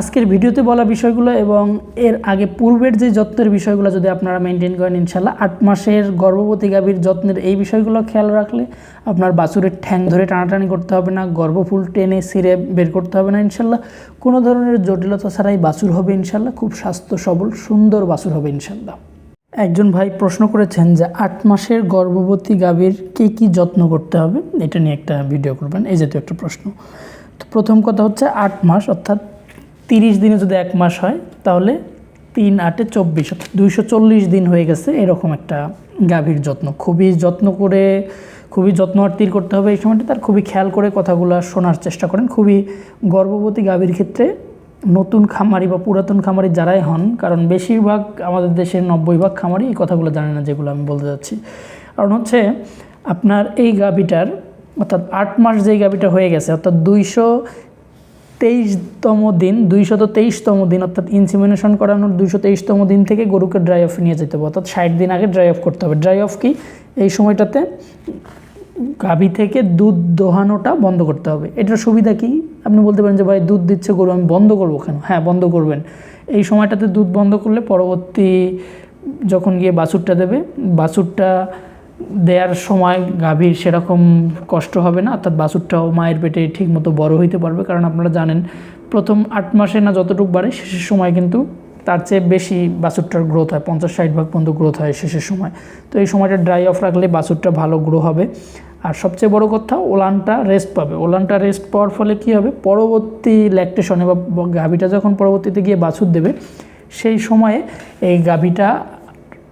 আজকের ভিডিওতে বলা বিষয়গুলো এবং এর আগে পূর্বের যে যত্নের বিষয়গুলো যদি আপনারা মেনটেন করেন ইনশাল্লাহ আট মাসের গর্ভবতী গাভীর যত্নের এই বিষয়গুলো খেয়াল রাখলে আপনার বাছুরের ঠ্যাং ধরে টানাটানি করতে হবে না, গর্ভফুল টেনে সিরে বের করতে হবে না ইনশাল্লাহ কোনো ধরনের জটিলতা ছাড়াই বাছুর হবে ইনশাল্লাহ খুব স্বাস্থ্য সবল, সুন্দর বাছুর হবে ইনশাল্লাহ একজন ভাই প্রশ্ন করেছেন যে আট মাসের গর্ভবতী গাভীর কী কী যত্ন করতে হবে? এটা নিয়ে একটা ভিডিও করবেন, এই জাতীয় একটা প্রশ্ন। তো প্রথম কথা হচ্ছে আট মাস, অর্থাৎ তিরিশ দিনে যদি এক মাস হয়, তাহলে তিন আটে চব্বিশ দুইশো চল্লিশ দিন হয়ে গেছে এরকম একটা গাভীর যত্ন। খুবই যত্ন করে, খুবই যত্ন আত্মীর করতে হবে এই সময়টা তার খুবই খেয়াল করে কথাগুলো শোনার চেষ্টা করেন। খুবই গর্ভবতী গাভীর ক্ষেত্রে নতুন খামারি বা পুরাতন খামারি যারাই হন, কারণ বেশিরভাগ আমাদের দেশের নব্বই ভাগ খামারি এই কথাগুলো জানে না, যেগুলো আমি বলতে যাচ্ছি। কারণ হচ্ছে আপনার এই গাভীটার, অর্থাৎ আট মাস যেই গাভীটা হয়ে গেছে, অর্থাৎ দুইশো তেইশতম দিন, দুইশত তেইশতম দিন, অর্থাৎ ইনসিমিনেশন করানোর দুইশো তেইশতম দিন থেকে গরুকে ড্রাই অফ নিয়ে যেতে হবে, অর্থাৎ ষাট দিন আগে ড্রাই অফ করতে হবে। ড্রাই অফ কি? এই সময়টাতে গাভী থেকে দুধ দোহানোটা বন্ধ করতে হবে। এটার সুবিধা কি? আপনি বলতে পারেন যে, ভাই, দুধ দিচ্ছে গরু, আমি বন্ধ করব কেন? হ্যাঁ বন্ধ করবেন। এই সময়টাতে দুধ বন্ধ করলে পরবর্তী যখন গিয়ে বাছুরটা দেবে, বাছুরটা দেওয়ার সময় গাভীর সেরকম কষ্ট হবে না, অর্থাৎ বাছুরটাও মায়ের পেটে ঠিকমতো বড় হইতে পারবে। কারণ আপনারা জানেন, প্রথম আট মাসে না যতটুকু বাড়ে, শেষের সময় কিন্তু তার চেয়ে বেশি বাছুরটার গ্রোথ হয়, পঞ্চাশ ষাট ভাগ পর্যন্ত গ্রোথ হয় শেষের সময়। তো এই সময়টা ড্রাই অফ রাখলে বাছুরটা ভালো গ্রো হবে। আর সবচেয়ে বড় কথা, ওলানটা রেস্ট পাবে। ওলানটা রেস্ট পাওয়ার ফলে কী হবে? পরবর্তী ল্যাকটেশনে বা গাভীটা যখন পরবর্তীতে গিয়ে বাছুর দেবে, সেই সময়ে এই গাভীটা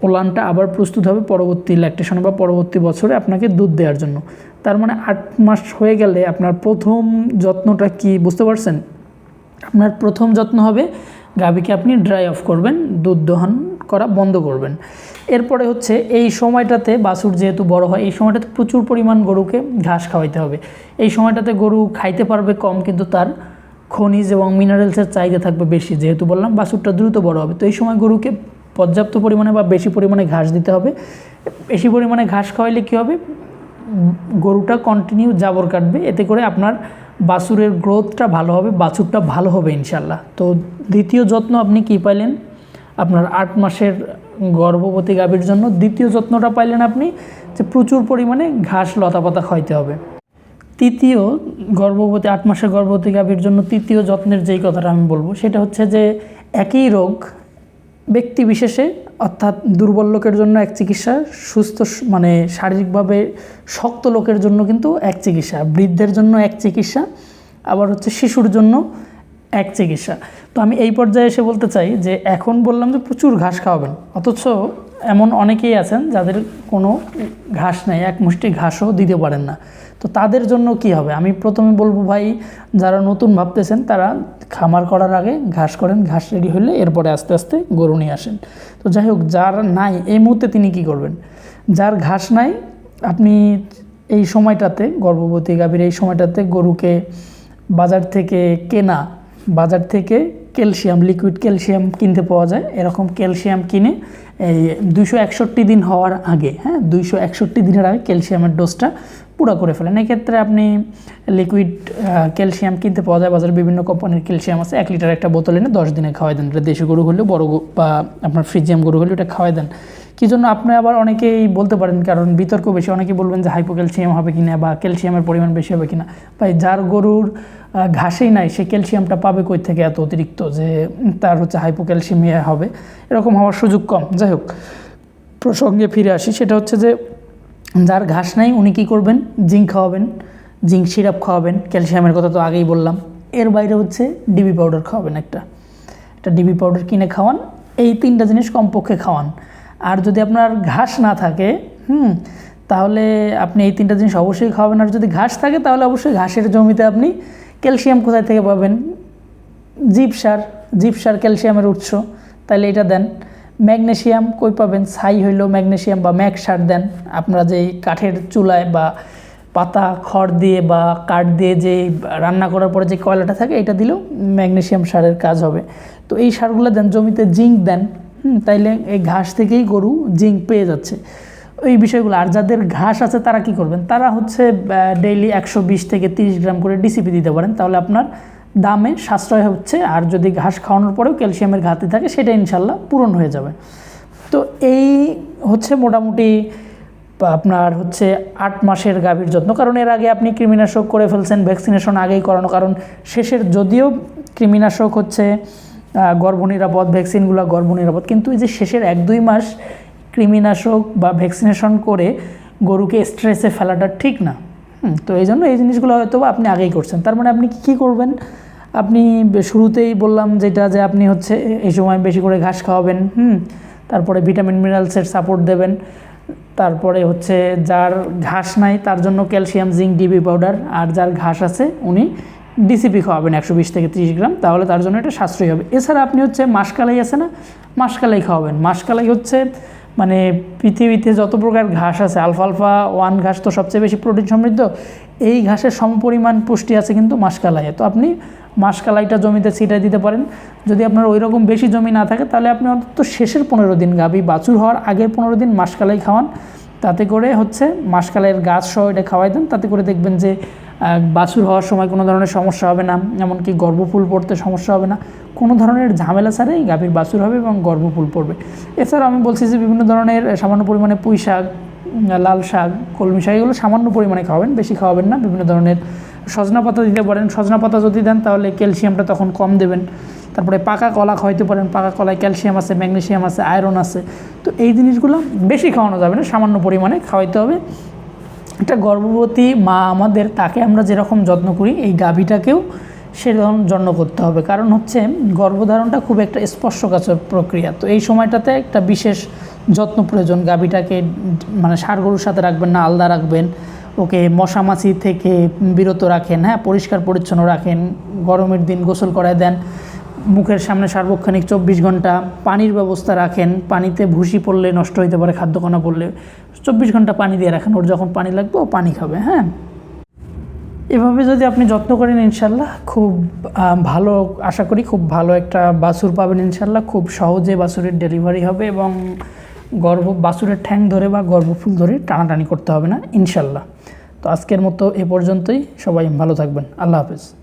ওলানটা আবার প্রস্তুত হবে পরবর্তী ল্যাকটেশনে বা পরবর্তী বছরে আপনাকে দুধ দেওয়ার জন্য। তার মানে আট মাস হয়ে গেলে আপনার প্রথম যত্নটা কি বুঝতে পারছেন? আপনার প্রথম যত্ন হবে গাভীকে আপনি ড্রাই অফ করবেন, দুধ দহন করা বন্ধ করবেন। এরপরে হচ্ছে এই সময়টাতে বাছুর যেহেতু বড় হয়, এই সময়টাতে প্রচুর পরিমাণ গরুকে ঘাস খাওয়াইতে হবে। এই সময়টাতে গরু খাইতে পারবে কম, কিন্তু তার খনিজ এবং মিনারেলসের চাহিদা থাকবে বেশি, যেহেতু বললাম বাছুরটা দ্রুত বড় হবে। তো এই সময় গরুকে পর্যাপ্ত পরিমাণে বা বেশি পরিমাণে ঘাস দিতে হবে। বেশি পরিমাণে ঘাস খাওয়াইলে কী হবে? গরুটা কন্টিনিউ জাবর কাটবে। এতে করে আপনার বাছুরের গ্রোথটা ভালো হবে, বাছুরটা ভালো হবে ইনশাল্লাহ তো দ্বিতীয় যত্ন আপনি কি পাইলেন? আপনার আট মাসের গর্ভবতী গাভীর জন্য দ্বিতীয় যত্নটা পাইলেন আপনি, যে প্রচুর পরিমাণে ঘাস লতাপাতা খাইতে হবে। তৃতীয় গর্ভবতী, আট মাসের গর্ভবতী গাভীর জন্য তৃতীয় যত্নের যেই কথাটা আমি বলব, সেটা হচ্ছে যে একই রোগ ব্যক্তি বিশেষে, অর্থাৎ দুর্বল লোকের জন্য এক চিকিৎসা, সুস্থ মানে শারীরিকভাবে শক্ত লোকের জন্য কিন্তু এক চিকিৎসা, বৃদ্ধের জন্য এক চিকিৎসা, আবার হচ্ছে শিশুর জন্য এক চিকিৎসা। তো আমি এই পর্যায়ে এসে বলতে চাই যে এখন বললাম যে প্রচুর ঘাস খাওয়াবেন, অথচ এমন অনেকেই আছেন যাদের কোনো ঘাস নেই, এক মুষ্টি ঘাসও দিতে পারেন না। তো তাদের জন্য কি হবে? আমি প্রথমে বলব ভাই, যারা নতুন ভাবতেছেন, তারা খামার করার আগে ঘাস করেন, ঘাস রেডি হলে এরপরে আস্তে আস্তে গরু নিয়ে আসেন। তো যাই হোক, যার নাই, এই মুহূর্তে তিনি কি করবেন? যার ঘাস নাই, আপনি এই সময়টাতে, গর্ভবতী গাভীর এই সময়টাতে গরুকে বাজার থেকে কেনা, বাজার থেকে ক্যালসিয়াম, লিকুইড ক্যালসিয়াম কিনতে পাওয়া যায়। এরকম ক্যালসিয়াম কিনে এই দুইশো একষট্টি দিন হওয়ার আগে হ্যাঁ দুইশো একষট্টি দিনের আগে ক্যালসিয়ামের ডোজটা পুরো করে ফেলেন। এক্ষেত্রে আপনি লিকুইড ক্যালসিয়াম কিনতে পাওয়া যায়। বাজারে বিভিন্ন কোম্পানির ক্যালসিয়াম আছে। এক লিটার একটা বোতল এনে দশ দিনে খাওয়াই দেন। এটা দেশি গরু হলেও বড় বা আপনার ফ্রিজিয়াম গরু হলেও এটা খাওয়াই দেন। কী জন্য আপনি আবার অনেকেই বলতে পারেন, কারণ বিতর্ক বেশি। অনেকেই বলবেন যে হাইপোক্যালসিয়াম হবে কিনা বা ক্যালসিয়ামের পরিমাণ বেশি হবে কিনা। ভাই, যার গরুর ঘাসেই নাই, সে ক্যালসিয়ামটা পাবে কই থেকে এত অতিরিক্ত যে তার হচ্ছে হাইপোক্যালসিমিয়া হবে? এরকম হওয়ার সুযোগ কম। যাই হোক, প্রসঙ্গে ফিরে আসি। সেটা হচ্ছে যে যার ঘাস নাই, উনি কী করবেন? জিঙ্ক খাওয়াবেন জিঙ্ক সিরাপ খাওয়াবেন, ক্যালসিয়ামের কথা তো আগেই বললাম। এর বাইরে হচ্ছে ডিবি পাউডার খাওয়াবেন একটা। একটা ডিবি পাউডার কিনে খাওয়ান, এই তিনটা জিনিস কমপক্ষে খাওয়ান। আর যদি আপনার ঘাস না থাকে, হুম, তাহলে আপনি এই তিনটা জিনিস অবশ্যই খাওয়াবেন। আর যদি ঘাস থাকে, তাহলে অবশ্যই ঘাসের জমিতে আপনি ক্যালসিয়াম কোথায় থেকে পাবেন? জিপ সার সার ক্যালসিয়ামের উৎস। তাহলে এটা দেন। ম্যাগনেসিয়াম কই পাবেন? ছাই হইলেও ম্যাগনেশিয়াম বা ম্যাগ সার দেন। আপনারা যেই কাঠের চুলায় বা পাতা, খড় দিয়ে বা কাঠ দিয়ে যে রান্না করার পরে যে কয়লাটা থাকে, এটা দিলেও ম্যাগনেশিয়াম সারের কাজ হবে। তো এই সারগুলো দেন, জমিতে জিঙ্ক দেন তাইলে এই ঘাস থেকেই গরু জিঙ্ক পেয়ে যাচ্ছে। এই বিষয়গুলো, আর যাদের ঘাস আছে, তারা কি করবেন? তারা হচ্ছে ডেইলি একশো বিশ থেকে তিরিশ গ্রাম করে ডিসিপি দিতে পারেন। তাহলে আপনার দামে সাশ্রয় হচ্ছে, আর যদি ঘাস খাওয়ানোর পরেও ক্যালসিয়ামের ঘাটতি থাকে, সেটা ইনশাল্লাহ পূরণ হয়ে যাবে। তো এই হচ্ছে মোটামুটি, আপনার হচ্ছে আট মাসের গাভীর যত্ন। কারণ এর আগে আপনি কৃমিনাশক করে ফেলছেন, ভ্যাকসিনেশন আগেই করানো। কারণ শেষের যদিও কৃমিনাশক হচ্ছে গর্ভনিরাপদ, ভ্যাকসিনগুলো গর্ভনিরাপদ, কিন্তু এই যে শেষের এক দুই মাস কৃমিনাশক বা ভ্যাকসিনেশন করে গরুকে স্ট্রেসে ফেলাটা ঠিক না। তো এই জন্য এই জিনিসগুলো হয়তো আপনি আগেই করছেন। তার মানে আপনি কী করবেন? আপনি শুরুতেই বললাম যেটা যে আপনি হচ্ছে এই সময় বেশি করে ঘাস খাওয়াবেন, হুম, তারপরে ভিটামিন, মিনারেলসের সাপোর্ট দেবেন, তারপরে হচ্ছে যার ঘাস নাই তার জন্য ক্যালসিয়াম, জিঙ্ক, ডিবি পাউডার, আর যার ঘাস আছে উনি ডিসিপি খাওয়াবেন একশো বিশ থেকে তিরিশ গ্রাম, তাহলে তার জন্য এটা সাশ্রয়ী হবে। এছাড়া আপনি হচ্ছে মাসকালাই আছে না? মাসকালাই খাওয়াবেন। মাসকালাই হচ্ছে মানে পৃথিবীতে যত প্রকার ঘাস আছে, আলফালফা, ওয়ান ঘাস তো সবচেয়ে বেশি প্রোটিন সমৃদ্ধ, এই ঘাসের সমপরিমাণ পুষ্টি আছে কিন্তু মাসকালাইয়ে। তো আপনি মাসকালাইটা জমিতে ছিটাই দিতে পারেন। যদি আপনার ওই রকম বেশি জমি না থাকে, তাহলে আপনি অন্তত শেষের পনেরো দিন গাভী বাছুর হওয়ার আগের পনেরো দিন মাসকালাই খাওয়ান। তাতে করে হচ্ছে মাসকালাইয়ের গাছ সহ এটা খাওয়াই দেন। তাতে করে দেখবেন যে বাছুর হওয়ার সময় কোনো ধরনের সমস্যা হবে না, এমনকি গর্ভফুল পড়তে সমস্যা হবে না, কোনো ধরনের ঝামেলা ছাড়াই গাভীর বাছুর হবে এবং গর্ভফুল পড়বে। এছাড়াও আমি বলছি যে বিভিন্ন ধরনের সামান্য পরিমাণে পুঁই শাক, লাল শাক, কলমি শাক, এগুলো সামান্য পরিমাণে খাওয়াবেন, বেশি খাওয়াবেন না, বিভিন্ন ধরনের সজনা পাতা দিতে পারেন, সজনা পাতা যদি দেন তাহলে ক্যালসিয়ামটা তখন কম দেবেন। তারপরে পাকা কলা খাওয়াইতে পারেন, পাকা কলায় ক্যালসিয়াম আছে ম্যাগনেশিয়াম আছে, আয়রন আছে, তো এই জিনিসগুলো বেশি খাওয়ানো যাবে না, সামান্য পরিমাণে খাওয়াইতে হবে। একটা গর্ভবতী মা আমাদের, তাকে আমরা যেরকম যত্ন করি, এই গাভীটাকেও সেরকম যত্ন করতে হবে। কারণ হচ্ছে গর্ভধারণটা খুব একটা স্পর্শকাতর প্রক্রিয়া। তো এই সময়টাতে একটা বিশেষ যত্ন প্রয়োজন। গাভীটাকে মানে গরুর সাথে রাখবেন না, আলাদা রাখবেন। ওকে মশামাছি থেকে বিরত রাখেন হ্যাঁ পরিষ্কার পরিচ্ছন্ন রাখেন। গরমের দিন গোসল করায় দেন। মুখের সামনে সার্বক্ষণিক চব্বিশ ঘণ্টা পানির ব্যবস্থা রাখেন। পানিতে ভুসি পড়লে নষ্ট হতে পারে, খাদ্যকণা পড়লে। চব্বিশ ঘণ্টা পানি দিয়ে রাখেন। ওর যখন পানি লাগবে, ও পানি খাবে হ্যাঁ? এভাবে যদি আপনি যত্ন করেন, ইনশাল্লাহ খুব ভালো, আশা করি খুব ভালো একটা বাছুর পাবেন, ইনশাল্লাহ। খুব সহজে বাছুরের ডেলিভারি হবে এবং গর্ভ, বাছুরের ঠ্যাং ধরে বা গর্ভফুল ধরে টানাটানি করতে হবে না, ইনশাল্লাহ। তো আজকের মতো এ পর্যন্তই। সবাই ভালো থাকবেন। আল্লাহ হাফেজ।